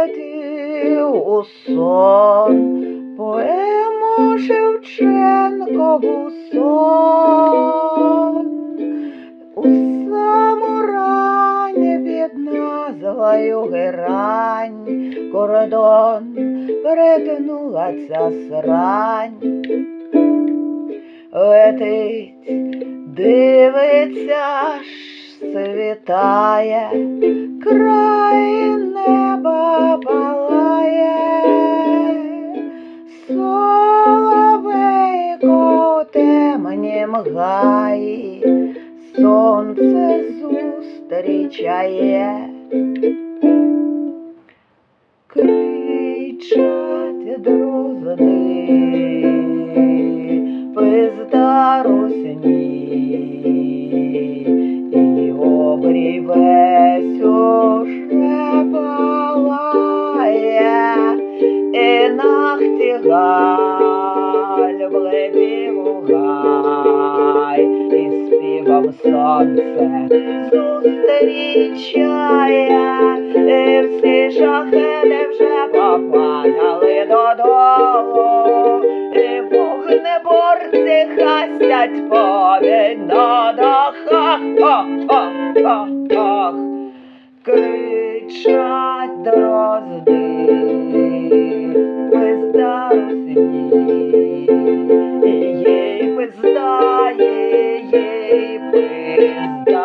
летів у сон, поему Шевченкову сон. У саму рань під назвою Герань кордон перетнула ця срань. Летить, дивиться, аж світає, край неба палає, соловейко в темнім сонце зустрічає. Кричать дрозди, пизда русні, обрій весь уже палає, і нахтігаль влетів у гай, і співом сонце зустрічає, і всі шахеди вже попадали Вогнеборці хастять повінь на дахах, ох, ох, ох, ох. кричать дрозди, пизда русні, їй пизда, їй пизда.